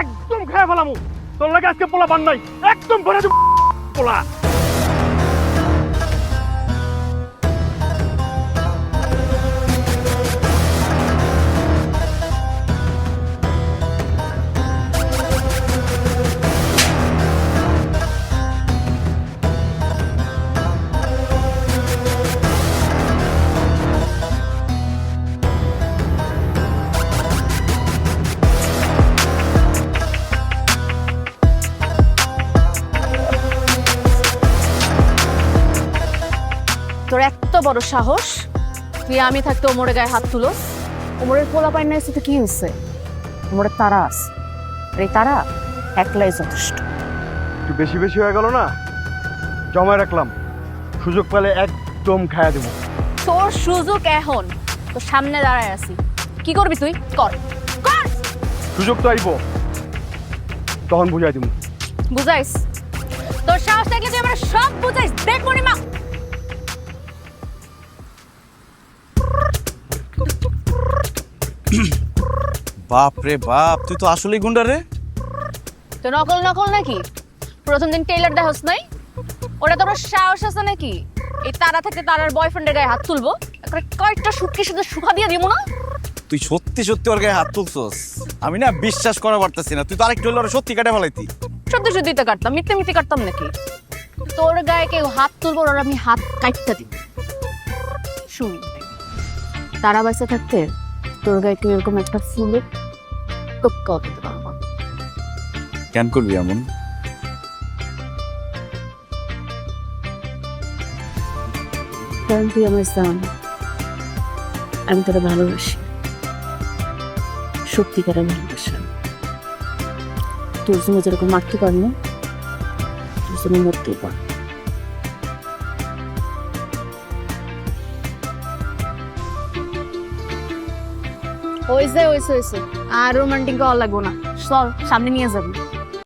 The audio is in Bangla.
একদম খেয়ে ফেলামু। তোর লাগে আজকে পোলা বান নাই। একদম ভরে পোলা। তোর এত বড় সাহস? তুই আমি থাকতে ওমরে গায়ে হাত তুলো। ওমরের পোলা পাই না এসে কি হয়েছে? ওমরের তারা আছে। আর তারা একলাই যথেষ্ট। একটু বেশি বেশি হয়ে গেল না? জমায় রাখলাম। সুযোগ পেলে একদম খায়া দেবো। তোর সুযোগ এখন। তোর সামনে দাঁড়ায় আছি। কি করবি তুই? কর। কর! সুযোগ তো আইব। তখন বুঝাই দিব বুঝাইস? তোর সাহস থাকলে তুই আমার সব বুঝাইস। দেখ মণিমা। বাপ রে বাপ তুই তো আসলেই গুন্ডা রে। তো নকল নকল নাকি? প্রথম দিন টেইলার দেখাস নাই? ওটা তোর সাহস আছে নাকি? এই তারা থেকে তারার বয়ফ্রেন্ডের গায়ে হাত তুলবো? কয়েকটা সুটকে শুধু সুখা দিয়ে দিব না? তুই সত্যি সত্যি ওর গায়ে হাত তুলছস। আমি না বিশ্বাস করা পারতেছি না। তুই তো আরেকটু হলে ওরে সত্যি কাটে ফেলাইতি। সত্যি সত্যি তো কাটতাম মিথ্যে মিথ্যে কাটতাম নাকি? তোর গায়ে কেউ হাত তুলবো ওর আমি হাত কাটতে দিব। শুন তারা বাইসে থাকতে এরকম একটা ফুলে? টোক্কাও দিতে পারব কেন করবি এমন? কারণ তুই আমার জান আমি তোরা ভালোবাসি। সত্যিকারের ভালোবাসা তোর জন্য যেরকম মারতে পারি না তোর জন্য মরতেও পার হয়েছে হয়েছে হয়েছে আর রোমান্টিক হওয়া লাগবো না। চল সামনে নিয়ে যাবি।